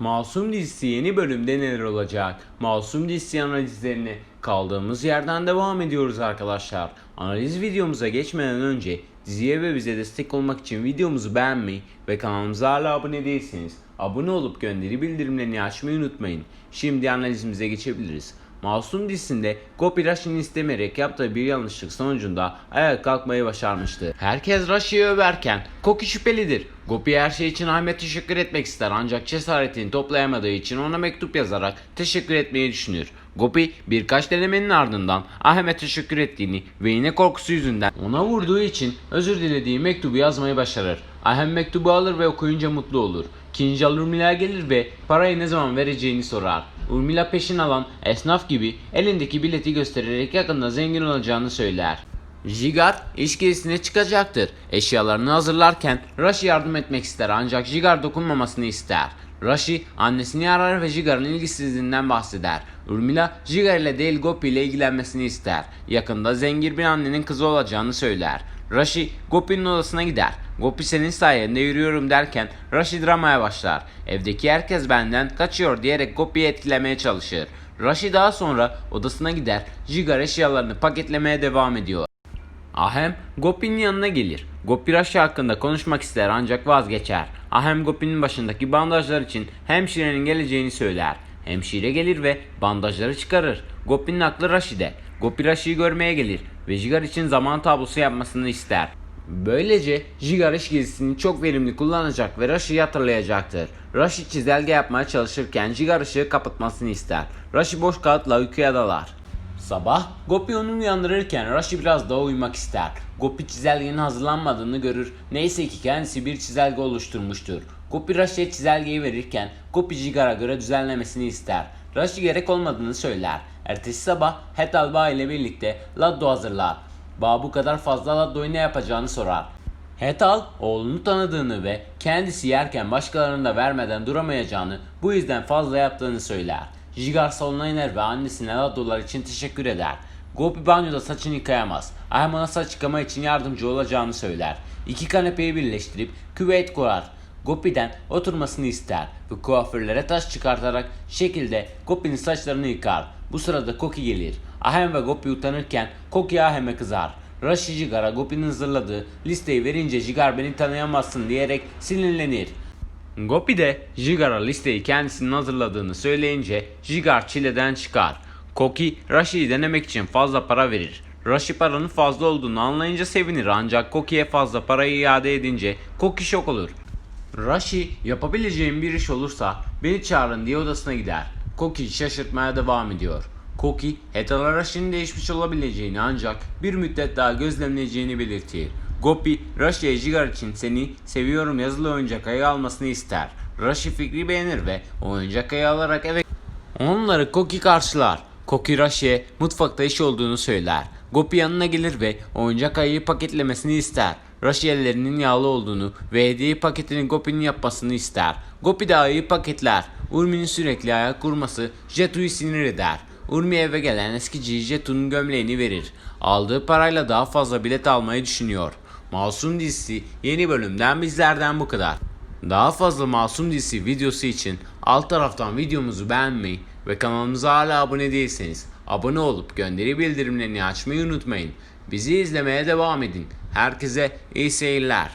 Masum dizisi yeni bölümde neler olacak? Masum dizisi analizlerine kaldığımız yerden devam ediyoruz arkadaşlar. Analiz videomuza geçmeden önce diziye ve bize destek olmak için videomuzu beğenmeyi ve kanalımıza hala abone değilseniz abone olup gönderi bildirimlerini açmayı unutmayın. Şimdi analizimize geçebiliriz. Masum dizisinde Gopi Rashi'nin istemeyerek yaptığı bir yanlışlık sonucunda ayağa kalkmayı başarmıştı. Herkes Rashi'yi överken Koki şüphelidir. Gopi her şey için Ahmet teşekkür etmek ister ancak cesaretini toplayamadığı için ona mektup yazarak teşekkür etmeyi düşünür. Gopi birkaç denemenin ardından Ahmet'e teşekkür ettiğini ve yine korkusu yüzünden ona vurduğu için özür dilediği mektubu yazmayı başarır. Ahem mektubu alır ve okuyunca mutlu olur. Kinjal Urmila gelir ve parayı ne zaman vereceğini sorar. Urmila peşin alan esnaf gibi elindeki bileti göstererek yakında zengin olacağını söyler. Jigar iş gezisine çıkacaktır. Eşyalarını hazırlarken Rashi yardım etmek ister ancak Jigar dokunmamasını ister. Rashi annesini arar ve Jigar'ın ilgisizliğinden bahseder. Urmila Jigar ile değil Gopi ile ilgilenmesini ister. Yakında zengin bir annenin kızı olacağını söyler. Rashi Gopi'nin odasına gider. Gopi senin sayende yürüyorum derken Rashi dramaya başlar. Evdeki herkes benden kaçıyor diyerek Gopi'yi etkilemeye çalışır. Rashi daha sonra odasına gider. Jigar eşyalarını paketlemeye devam ediyor. Ahem Gopi'nin yanına gelir. Gopi Rashi hakkında konuşmak ister ancak vazgeçer. Ahem Gopi'nin başındaki bandajlar için hemşirenin geleceğini söyler. Hemşire gelir ve bandajları çıkarır. Gopi'nin aklı Rashi'de. Gopi Rashi'yi görmeye gelir ve Jigar için zaman tablosu yapmasını ister. Böylece Jigar iş gezisini çok verimli kullanacak ve Rashi'yi hatırlayacaktır. Rashi çizelge yapmaya çalışırken Jigar ışığı kapatmasını ister. Rashi boş kağıtla uykuya dalar. Sabah Gopi onu uyandırırken Rashi biraz daha uyumak ister. Gopi çizelgenin hazırlanmadığını görür. Neyse ki kendisi bir çizelge oluşturmuştur. Gopi Rashi'ye çizelgeyi verirken Gopi Jigar'a göre düzenlemesini ister. Rashi gerek olmadığını söyler. Ertesi sabah Hetal Ba ile birlikte Laddo hazırlar. Ba bu kadar fazla Laddo'yu ne yapacağını sorar. Hetal oğlunu tanıdığını ve kendisi yerken başkalarına da vermeden duramayacağını bu yüzden fazla yaptığını söyler. Jigar salona iner ve annesine Laddo'lar için teşekkür eder. Gopi banyoda saçını yıkayamaz. Ahem ona saç yıkama için yardımcı olacağını söyler. İki kanepeyi birleştirip küvet kurar. Gopi'den oturmasını ister ve kuaförlere taş çıkartarak şekilde Gopi'nin saçlarını yıkar. Bu sırada Koki gelir. Ahem ve Gopi utanırken Koki Ahem'e kızar. Rashi Jigar'a Gopi'nin hazırladığı listeyi verince Jigar beni tanıyamazsın diyerek sinirlenir. Gopi de Jigar'a listeyi kendisinin hazırladığını söyleyince Jigar çileden çıkar. Koki Rashi'yi denemek için fazla para verir. Rashi paranın fazla olduğunu anlayınca sevinir ancak Koki'ye fazla parayı iade edince Koki şok olur. Rashi yapabileceğim bir iş olursa beni çağırın diye odasına gider. Koki şaşırtmaya devam ediyor. Koki, Hetala Rashi'nin değişmiş olabileceğini ancak bir müddet daha gözlemleyeceğini belirtir. Gopi, Rashi'ye Jigar için seni seviyorum yazılı oyuncak ayı almasını ister. Rashi fikri beğenir ve oyuncak ayı alarak eve Onları Koki karşılar. Koki Rashi'ye mutfakta iş olduğunu söyler. Gopi yanına gelir ve oyuncak ayıyı paketlemesini ister. Rashi ellerinin yağlı olduğunu ve hediye paketini Gopi'nin yapmasını ister. Gopi de ayıyı paketler. Urmi'nin sürekli ayak kurması Jetu'yu sinir eder. Urmi eve gelen eskici Jetu'nun gömleğini verir. Aldığı parayla daha fazla bilet almayı düşünüyor. Masum dizisi yeni bölümden bizlerden bu kadar. Daha fazla Masum dizisi videosu için alt taraftan videomuzu beğenmeyi ve kanalımıza hala abone değilseniz abone olup gönderi bildirimlerini açmayı unutmayın. Bizi izlemeye devam edin. Herkese iyi seyirler.